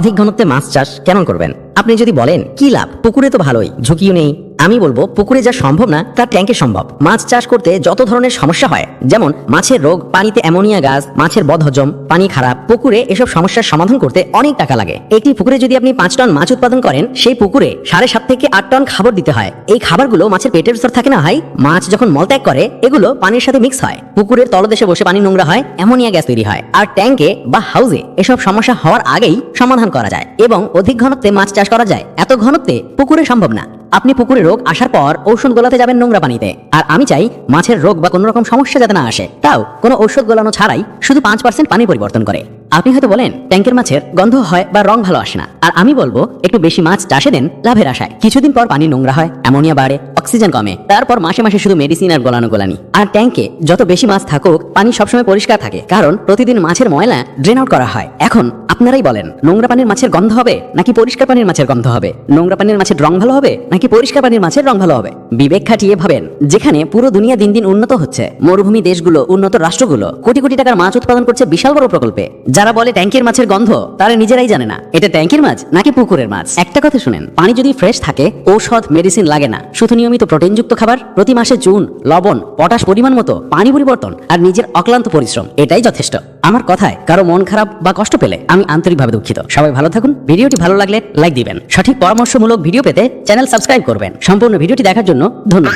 অধিক ঘনত্বে মাছ চাষ কেমন করবেন? আপনি যদি বলেন, কি লাভ? পুকুরে তো ভালোই, ঝুঁকিও নেই। আমি বলব, পুকুরে যা সম্ভব না তা ট্যাঙ্কে সম্ভব। মাছ চাষ করতে যত ধরনের সমস্যা হয়, যেমন মাছের রোগ, পানিতে অ্যামোনিয়া গাছ, মাছের বদহজম, পানি খারাপ, পুকুরে এসব সমস্যার সমাধান করতে অনেক টাকা লাগে। একটি পুকুরে যদি আপনি পাঁচ টন মাছ উৎপাদন করেন, সেই পুকুরে সাড়ে সাত থেকে আট টন খাবার দিতে হয়। এই খাবারগুলো মাছের পেটের স্তর থাকে না ভাই? মাছ যখন মলত্যাগ করে, এগুলো পানির সাথে মিক্স হয়। পুকুরের তলদেশে বসে পানি নোংরা হয়, অ্যামোনিয়া গ্যাস তৈরি হয়। আর ট্যাঙ্কে বা হাউসে এসব সমস্যা হওয়ার আগেই সমাধান করা যায় এবং অধিক ঘনত্বে মাছ চাষ করা যায়, এত ঘনত্বে পুকুরে সম্ভব না। আপনি পুকুরে রোগ আসার পর ঔষধ গোলাতে যাবেন নোংরা পানিতে। আর আমি চাই মাছের রোগ বা কোনো রকম সমস্যা যাতে না আসে। তাও কোনো ঔষধ গোলানো ছাড়াই শুধু পাঁচ পার্সেন্ট পানি পরিবর্তন করে। আপনি হয়তো বলেন ট্যাঙ্কের মাছের গন্ধ হয় বা রং ভালো আসে না। আর আমি বলব, একটু বেশি মাছ চাষে দেন লাভের আশায়। কিছুদিন পর পানি নোংরা হয়, অ্যামোনিয়া বাড়ে, অক্সিজেন কমে। তারপর মাসে মাসে শুধু মেডিসিন আর গোলানো গোলানি আর ট্যাঙ্কে যত বেশি মাছ থাকুক, পানি সবসময় পরিষ্কার থাকে। কারণ প্রতিদিন মাছের ময়লা ড্রেন আউট করা হয়। এখন আপনারাই বলেন, নোংরা পানির মাছের গন্ধ হবে নাকি পরিষ্কার পানির মাছের গন্ধ হবে? নোংরা পানির মাছের রং ভালো হবে নাকি পরিষ্কার পানির মাছের রং ভালো হবে? বিবেক খাটিয়ে ভাবেন, যেখানে পুরো দুনিয়া দিন দিন উন্নত হচ্ছে। মরুভূমি দেশগুলো, উন্নত রাষ্ট্রগুলো, কোটি কোটি টাকার মাছ উৎপাদন করছে বিশাল বড় প্রকল্পে। যারা বলে ট্যাঙ্কের মাছের গন্ধ, তারা নিজেরাই জানে না। এটা ট্যাঙ্কের মাছ নাকি পুকুরের মাছ? একটা কথা শুনেন, পানি যদি ফ্রেশ থাকে, ঔষধ, মেডিসিন লাগে না। শুধু নিয়মিত প্রোটিনযুক্ত খাবার, প্রতি মাসে চুন লবণ, পটাশ পরিমাণ মতো পানি পরিবর্তন আর নিজের অক্লান্ত পরিশ্রম, এটাই যথেষ্ট। আমার কথায় কারও মন খারাপ বা কষ্ট পেলে আমি আন্তরিকভাবে দুঃখিত। সবাই ভালো থাকুন, ভিডিওটি ভালো লাগলে লাইক দিবেন। সঠিক পরামর্শমূলক ভিডিও পেতে চ্যানেল সাবস্ক্রাইব করবেন। সম্পূর্ণ ভিডিওটি দেখার জন্য ধন্যবাদ।